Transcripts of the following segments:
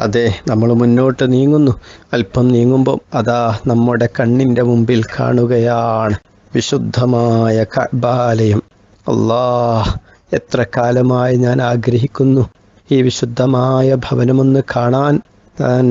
അതെ നമ്മൾ മുന്നോട്ട് നീങ്ങുന്നു. അല്പം നീങ്ങുമ്പോൾ അതാ നമ്മുടെ കണ്ണിന്റെ മുമ്പിൽ കാണുകയാണ്. വിശുദ്ധമായ കബാലയം അല്ലാ എത്ര കാലമായി ഞാൻ ആഗ്രഹിക്കുന്നു ഈ വിശുദ്ധമായ ഭവനമൊന്ന് കാണാൻ. ഞാൻ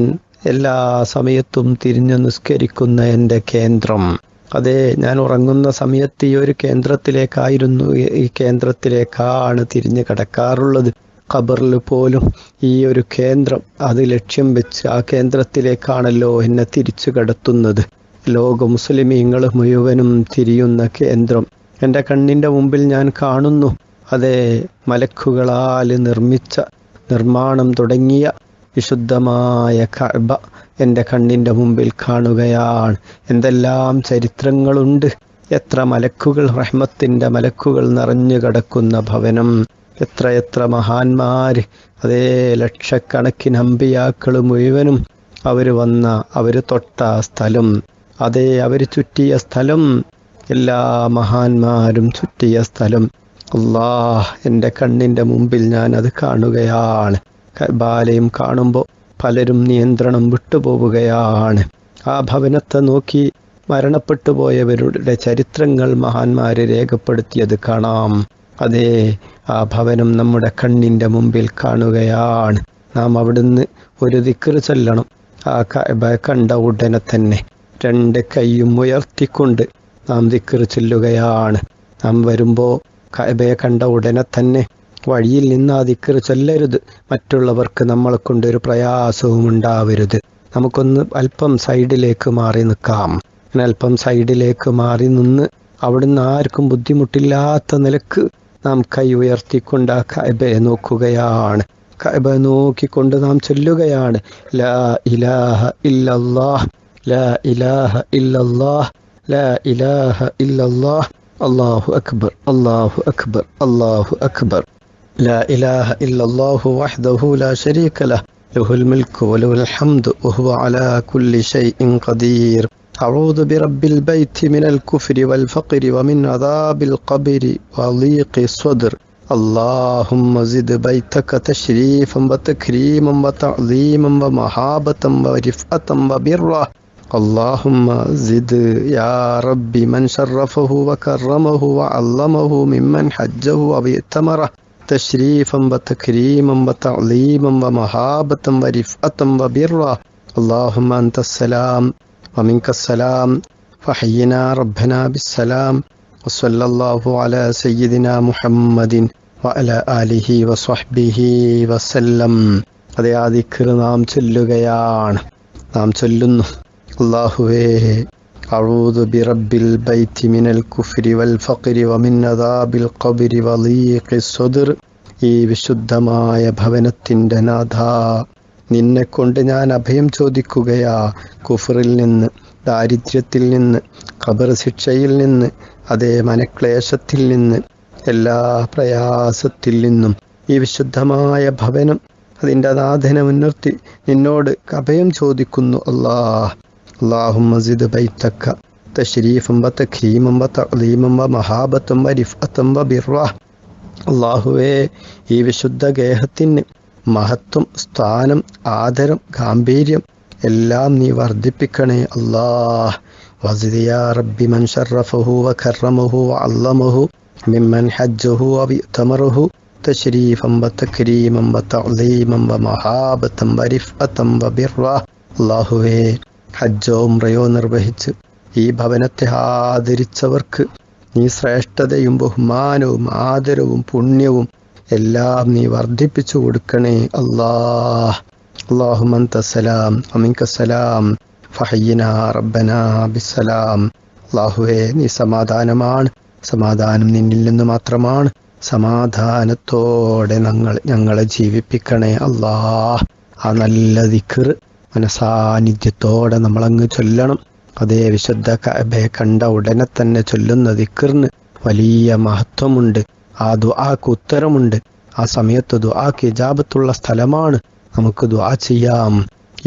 എല്ലാ സമയത്തും തിരിഞ്ഞു നിസ്കരിക്കുന്ന എന്റെ കേന്ദ്രം. അതെ ഞാൻ ഉറങ്ങുന്ന സമയത്ത് ഈ ഒരു കേന്ദ്രത്തിലേക്കായിരുന്നു ഈ കേന്ദ്രത്തിലേക്കാണ് തിരിഞ്ഞു കിടക്കാറുള്ളത്. ഖബറിൽ പോലും ഈ ഒരു കേന്ദ്രം അത് ലക്ഷ്യം വെച്ച് ആ കേന്ദ്രത്തിലേക്കാണല്ലോ എന്നെ തിരിച്ചു കടത്തുന്നത്. ലോക മുസ്ലിമീങ്ങൾ മുഴുവനും തിരിയുന്ന കേന്ദ്രം എന്റെ കണ്ണിന്റെ മുമ്പിൽ ഞാൻ കാണുന്നു. അതെ മലക്കുകളാൽ നിർമ്മിച്ച നിർമ്മാണം തുടങ്ങിയ വിശുദ്ധമായ കഅബ എന്റെ കണ്ണിന്റെ മുമ്പിൽ കാണുകയാണ്. എന്തെല്ലാം ചരിത്രങ്ങളുണ്ട്. എത്ര മലക്കുകൾ റഹ്മത്തിന്റെ മലക്കുകൾ നിറഞ്ഞു കിടക്കുന്ന ഭവനം. എത്ര എത്ര മഹാന്മാര് അതേ ലക്ഷക്കണക്കിന് അമ്പിയാക്കൾ മുഴുവനും അവർ വന്ന അവർ തൊട്ട സ്ഥലം അതേ അവർ ചുറ്റിയ സ്ഥലം എല്ലാ മഹാന്മാരും ചുറ്റിയ സ്ഥലം. അള്ളാഹ് എന്റെ കണ്ണിന്റെ മുമ്പിൽ ഞാൻ അത് കാണുകയാണ്. ബാലയും കാണുമ്പോൾ പലരും നിയന്ത്രണം വിട്ടുപോവുകയാണ്. ആ ഭവനത്തെ നോക്കി മരണപ്പെട്ടു പോയവരുടെ ചരിത്രങ്ങൾ മഹാന്മാരെ രേഖപ്പെടുത്തിയത് കാണാം. അതേ ആ ഭവനം നമ്മുടെ കണ്ണിന്റെ മുമ്പിൽ കാണുകയാണ്. നാം അവിടുന്ന് ഒരു ദിക്കർ ചൊല്ലണം. ആ കഅബ കണ്ട ഉടനെ തന്നെ രണ്ട് കൈയും ഉയർത്തിക്കൊണ്ട് നാം ദിക്കർ ചൊല്ലുകയാണ്. നാം വരുമ്പോൾ കഅബയെ കണ്ട ഉടനെ തന്നെ വഴിയിൽ നിന്ന് ആ ദിക്കർ ചൊല്ലരുത്. മറ്റുള്ളവർക്ക് നമ്മളെ കൊണ്ടൊരു പ്രയാസവും ഉണ്ടാവരുത്. നമുക്കൊന്ന് അല്പം സൈഡിലേക്ക് മാറി നിൽക്കാം. അല്പം സൈഡിലേക്ക് മാറി നിന്ന് അവിടുന്ന് ആർക്കും ബുദ്ധിമുട്ടില്ലാത്ത നിലയ്ക്ക് نام كاي ويرتي كوندا كايبه نو كوغيان كايبه نو كي كوندا نام چلو لا إله إلا الله لا إله إلا الله لا إله إلا الله الله أكبر الله أكبر الله أكبر لا إله إلا الله وحده لا شريك له له الملك وله الحمد وهو على كل شيء قدير أعوذ برب البيت من الكفر والفقر ومن عذاب القبر وضيق الصدر. اللهم زد بيتك تشريفا وتكريما وتعظيما ومحابة ورفعة وبرة اللهم زد يا رب من شرفه وكرمه وعلمه ممن حجه وبئتمره. تشريفا وتكريما وتعظيما ومهابة ورفعة وبرا. اللهم أنت السلام. ومنك السلام فحينا ربنا بالسلام وصلى الله على سيدنا محمد وعلى آله وصحبه وسلم അതേ ആ ദിക്കർ നാം ചൊല്ലുകയാണ് നാം ചൊല്ലുന്നു അള്ളാഹുവേ أعوذ برب البيت من الكفر والفقر ومن عذاب القبر وضيق الصدر ഈ വിശുദ്ധമായ ഭവനത്തിൻ്റെ നാഥ നിന്നെക്കൊണ്ട് ഞാൻ അഭയം ചോദിക്കുകയാ. കുഫറിൽ നിന്ന് ദാരിദ്ര്യത്തിൽ നിന്ന് ഖബർ ശിക്ഷയിൽ നിന്ന് അതേ മനക്ലേശത്തിൽ നിന്ന് എല്ലാ പ്രയാസത്തിൽ നിന്നും. ഈ വിശുദ്ധമായ ഭവനം അതിന്റെ നാഥനെ മുൻനിർത്തി നിന്നോട് അഭയം ചോദിക്കുന്നു അള്ളാഹ് അള്ളാഹു മസ്ജിദ് ബൈത്തക്ക. ഈ വിശുദ്ധ ഗേഹത്തിന് മഹത്വം സ്ഥാനം ആദരം ഗാംഭീര്യം എല്ലാം നീ വർദ്ധിപ്പിക്കണേ അല്ലാഹ്. വസിദിയ റബ്ബി മൻ ഷറഫഹു വഖറമഹു വഅല്ലമഹു മിമ്മൻ ഹജ്ജഹു വബിതമറഹു തശ്രീഫം വതക്രീമം വതഅലീമം വമഹാബത്തം വരിഫഅത്തം വബിറ അല്ലാഹുവേ ഹജ്ജോ ഉംറയോ നിർവഹിച്ച് ഈ ഭവനത്തെ ആദരിച്ചവർക്ക് നീ ശ്രേഷ്ഠതയും ബഹുമാനവും ആദരവും പുണ്യവും എല്ലാം നീ വർദ്ധിപ്പിച്ചു കൊടുക്കണേ അല്ലാഹ് اللهم أنت السلام ومنك السلام فحينا ربنا بالسلام അള്ളാഹുവേ നീ സമാധാനമാണ് സമാധാനം നിന്നിൽ നിന്ന് മാത്രമാണ് സമാധാനത്തോടെ ഞങ്ങൾ ഞങ്ങളെ ജീവിപ്പിക്കണേ അല്ലാഹ് ആ നല്ല ദിക്കർ മനസാന്നിധ്യത്തോടെ നമ്മളങ്ങ് ചൊല്ലണം അതേ വിശുദ്ധ കഅബയെ കണ്ട ഉടനെ തന്നെ ചൊല്ലുന്ന ദിക്കറിന് വലിയ മഹത്വമുണ്ട് ആ ദുആക്ക് ഉത്തരമുണ്ട്. ആ സമയത്ത് ദുആക്ക് ഇജാബത്തുള്ള സ്ഥലമാണ്. നമുക്ക് ദുആ ചെയ്യാം.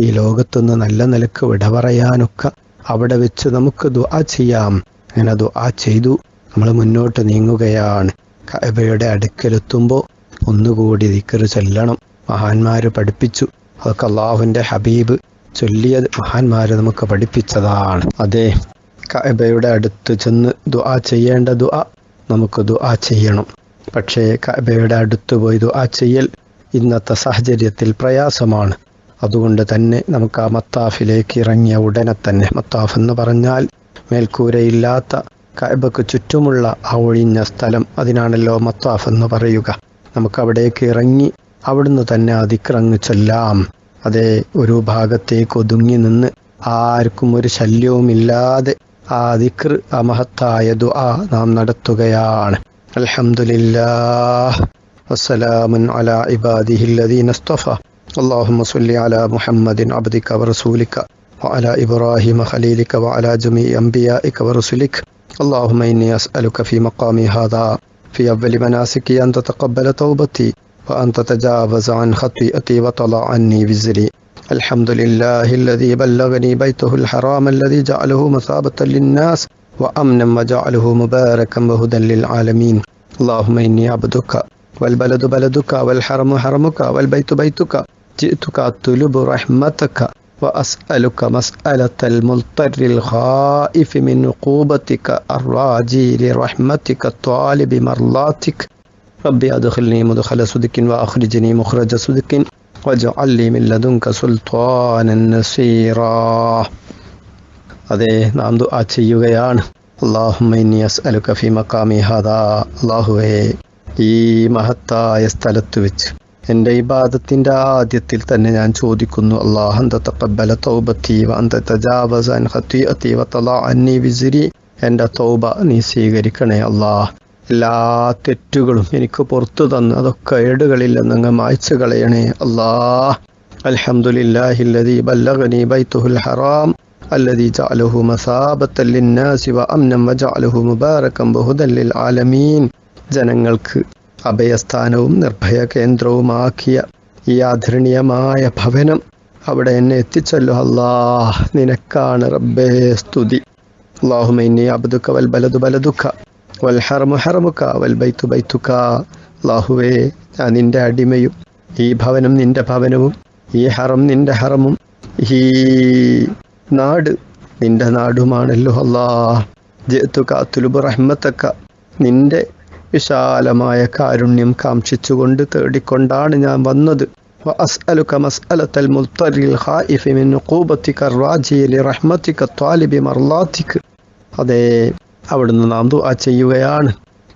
ഈ ലോകത്തുനിന്ന് നല്ല നിലയ്ക്ക് വിട പറയാനൊക്കെ അവിടെ വെച്ച് നമുക്ക് ദുആ ചെയ്യാം. അങ്ങനെ ദുആ ചെയ്തു. നമ്മൾ മുന്നോട്ട് നീങ്ങുകയാണ്. കഅബയുടെ അടുക്കലെത്തുമ്പോൾ ഒന്നുകൂടി ദിക്കറ് ചൊല്ലണം. മഹാന്മാര് പഠിപ്പിച്ചു. അതൊക്കെ അള്ളാഹുവിന്റെ ഹബീബ് ചൊല്ലിയത് മഹാന്മാര് നമുക്ക് പഠിപ്പിച്ചതാണ്. അതെ കഅബയുടെ അടുത്ത് ചെന്ന് ദുആ ചെയ്യേണ്ട ദുആ നമുക്ക് ദുആ ചെയ്യണം. പക്ഷേ കബയുടെ അടുത്ത് പോയി ദുആ ചെയ്യൽ ഇന്നത്തെ സാഹചര്യത്തിൽ പ്രയാസമാണ്. അതുകൊണ്ട് തന്നെ നമുക്ക് ആ മത്താഫിലേക്ക് ഇറങ്ങിയ ഉടനെ തന്നെ മത്താഫ് എന്ന് പറഞ്ഞാൽ മേൽക്കൂരയില്ലാത്ത കഅബക്ക് ചുറ്റുമുള്ള ആ ഒഴിഞ്ഞ സ്ഥലം അതിനാണല്ലോ മത്താഫ് എന്ന് പറയുക. നമുക്ക് അവിടേക്ക് ഇറങ്ങി അവിടുന്ന് തന്നെ ആ ദിക്റങ്ങ് ചൊല്ലാം. അതേ ഒരു ഭാഗത്തേക്ക് ഒതുങ്ങി നിന്ന് ആർക്കും ഒരു ശല്യവുമില്ലാതെ ആ ദിക്ർ ആ ദുആ നാം നടത്തുകയാണ്. الحمد لله وسلام على عباده الذين اصطفى. اللهم صل على محمد عبدك ورسولك وعلى إبراهيم خليلك وعلى جميع أنبيائك ورسلك. اللهم إني أسألك في مقامي هذا في أول مناسكي أن تتقبل توبتي وأن تتجاوز عن خطيئتي وطلع عني بزري الحمد لله الذي بلغني بيته الحرام الذي جعله مثابة للناس وأمنا وجعله مباركا وهدى للعالمين. اللهم إني عبدك والبلد بلدك والحرم حرمك والبيت بيتك. جئتك أطلب رحمتك وأسألك مسألة المضطر الخائف من عقوبتك الراجي لرحمتك الطالب مرضاتك. ربي أدخلني مدخل صدق وأخرجني مخرج صدق. واجعل لي من لدنك سلطانا نصيرا. അതെ നാം ദുആ ചെയ്യുകയാണ്. അള്ളാഹുമ്മ ഇന്നി അസ്അലുക ഫി മഖാമി ഹാദാ. അള്ളാഹുവേ ഈ മഹത്തായ സ്ഥലത്ത് വെച്ച് എന്റെ ഇബാദത്തിന്റെ ആദ്യത്തിൽ തന്നെ ഞാൻ ചോദിക്കുന്നു അള്ളാഹ് അന്ത തഖബ്ബല തൗബത്തി വ അന്ത തജാവസ അൻ ഖത്തിഅത്തി വ തളഅ അന്നി എന്റെ തൗബ നീ സ്വീകരിക്കണേ അള്ളാഹ് എല്ലാ തെറ്റുകളും എനിക്ക് പുറത്തു തന്ന് അതൊക്കെ ഏടുകളിൽ നിന്ന് മായ്ച്ചു കളയണേ അള്ളാഹ് അൽഹംദുലില്ലാഹില്ലദീ ബല്ലഗനി ബൈത്തുൽ ഹറാം. الذي جعله مثابة للناس وأمنا وجعله مباركا وهدى للعالمين ജനങ്ങൾക്ക് അഭയസ്ഥാനവും നിർഭയ കേന്ദ്രവുമാക്കിയ ഈ ആദരണീയമായ ഭവനം അവിടെ എന്നെ എത്തിച്ചല്ലോ അല്ലാഹ് നിനക്കാണ് റബ്ബേ സ്തുതി അള്ളാഹുമൈനി അബ്ദുക്ക വൽ ബലദു ബലദുക്ക വൽ ഹറമു ഹറമുക്ക വൽ ബൈത്തു ബൈത്തുക്ക അള്ളാഹുവേ ഞാൻ നിന്റെ അടിമയും ഈ ഭവനം നിന്റെ ഭവനവും ഈ ഹറം നിന്റെ ഹറമും ഈ നാട് നിന്റെ നാടുമാണല്ലോ അല്ലാ ജത്തുക തുലുബ് റഹ്മത്തക്ക നിന്റെ വിശാലമായ കാരുണ്യം കാംക്ഷിച്ചുകൊണ്ട് തേടിക്കൊണ്ടാണ് ഞാൻ വന്നത് وأسألك مسألة المضطر الخائف من عقوبتك الراجي لرحمتك الطالب مرضاتك അതെ അവിടുന്ന് നാം ദുആ ചെയ്യുകയാണ്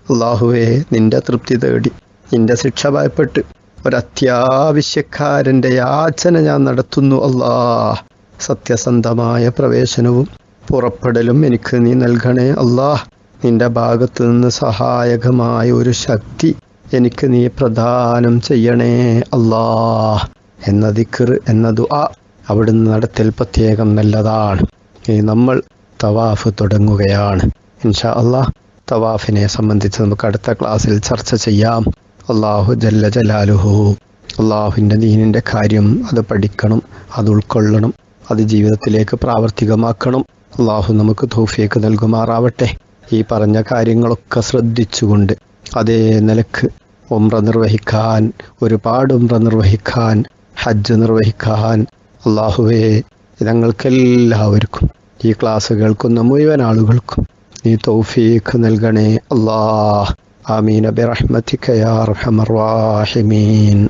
അള്ളാഹുവേ നിന്റെ തൃപ്തി തേടി നിന്റെ ശിക്ഷ ഭയപ്പെട്ട് ഒരത്യാവശ്യക്കാരൻ്റെ യാചന ഞാൻ നടത്തുന്നു അല്ലാഹ് സത്യസന്ധമായ പ്രവേശനവും പുറപ്പെടലും എനിക്ക് നീ നൽകണേ അല്ലാഹ് നിന്റെ ഭാഗത്തു നിന്ന് സഹായകമായ ഒരു ശക്തി എനിക്ക് നീ പ്രദാനം ചെയ്യണേ അല്ലാഹ് എന്ന ദിക്കർ എന്ന ദുആ അവിടുന്ന് നടത്തിൽ പ്രത്യേകം നല്ലതാണ്. ഇനി നമ്മൾ തവാഫ് തുടങ്ങുകയാണ്. ഇൻഷാ അള്ളാഹ് തവാഫിനെ സംബന്ധിച്ച് നമുക്ക് അടുത്ത ക്ലാസ്സിൽ ചർച്ച ചെയ്യാം. അള്ളാഹു ജല്ല ജലാലുഹു. അള്ളാഹുവിന്റെ ദീനിന്റെ കാര്യം അത് പഠിക്കണം അത് ഉൾക്കൊള്ളണം. അത് ജീവിതത്തിലേക്ക് പ്രാവർത്തികമാക്കണം. അള്ളാഹു നമുക്ക് തോഫിയേക്ക് നൽകുമാറാവട്ടെ. ഈ പറഞ്ഞ കാര്യങ്ങളൊക്കെ ശ്രദ്ധിച്ചുകൊണ്ട് അതേ നിലയ്ക്ക് ഉംറ നിർവഹിക്കാൻ ഒരുപാട് ഉംറ നിർവഹിക്കാൻ ഹജ്ജ് നിർവഹിക്കാൻ അള്ളാഹുവേ ഞങ്ങൾക്കെല്ലാവർക്കും ഈ ക്ലാസ് കേൾക്കുന്ന മുഴുവൻ ആളുകൾക്കും നീ തൗഫീഖ് നൽകണേ. അള്ളാഹ് ആമീൻ. ബിറഹ്മതിക യാ അർഹമർ റാഹിമീൻ.